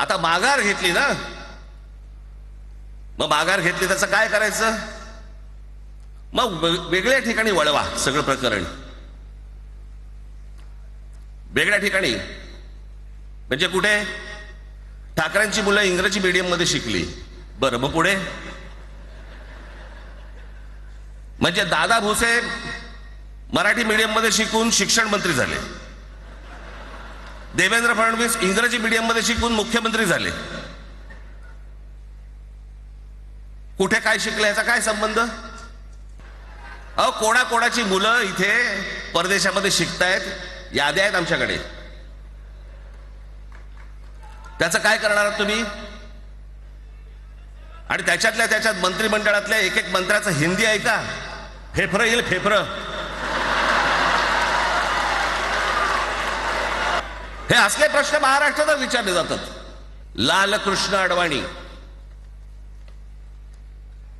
आता माघार घेतली ना? मग माघार घेतली त्याचं काय करायचं? मग वेगळ्या ठिकाणी वळवा सगळं प्रकरण. वेगळ्या ठिकाणी. म्हणजे कुठे? ठाकरेंची मुलं इंग्रजी मीडियममध्ये शिकली. बरं मग पुढे? म्हणजे दादा भुसे मराठी मीडियममध्ये शिकून शिक्षण मंत्री झाले. देवेंद्र फडणवीस इंग्रजी मीडियममध्ये शिकून मुख्यमंत्री झाले. कुठे काय शिकले याचा काय संबंध? अहो कोणा कोणाची मुलं इथे परदेशामध्ये शिकतायत याद्या आहेत आमच्याकडे. त्याचं काय करणार आहात तुम्ही? आणि त्याच्यातल्या त्याच्यात मंत्रिमंडळातल्या एक एक मंत्र्याचं हिंदी आहे का फेफरं येईल फेफरं. हे असले प्रश्न महाराष्ट्रात विचारले जातात. Lalkrishna Advani.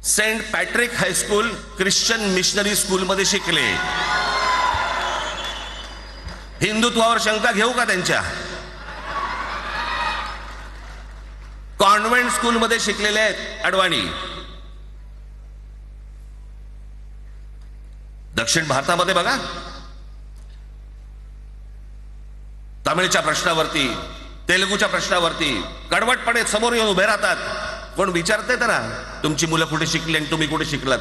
Saint Patrick high school Christian missionary स्कूलमध्ये शिकले. हिंदुत्वावर शंका घेऊ का त्यांच्या? कॉन्व्हेंट स्कूलमध्ये शिकलेले आहेत अडवाणी. दक्षिण भारतामध्ये बघा. तमिळच्या प्रश्नावरती तेलुगूच्या प्रश्नावरती कडवटपणे समोर येऊन उभे राहतात. कोण विचारते तर तुमची मुलं कुठे शिकली आणि तुम्ही कुठे शिकलात?